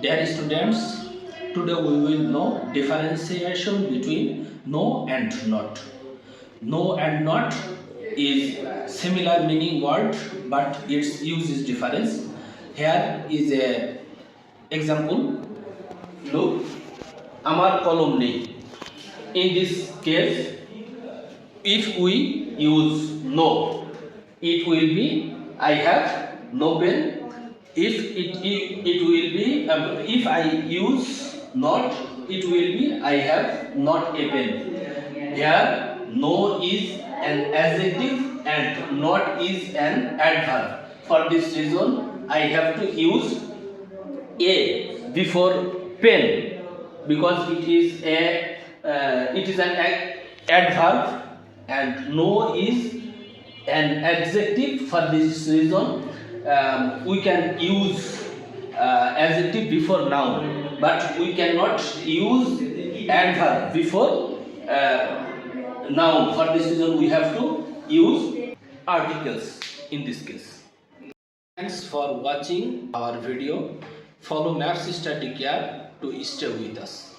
Dear students, today we will know differentiation between no and not. No and not is similar meaning word but its use is difference. Here is a example. Look, আমার কলম নেই in this case if we use no it will be i have no pen if it it, it will be um, if i use not it will be i have not a pen. Here no is an adjective and not is an adverb. For this reason i have to use a before pen. Because it is a uh, it is an ad- adverb and no is an adjective. For this reason um, we can use uh, adjective before noun but we cannot use adverb before uh, noun for this reason we have to use articles in this case Thanks for watching our video. Follow Maths Static Care to stay with us.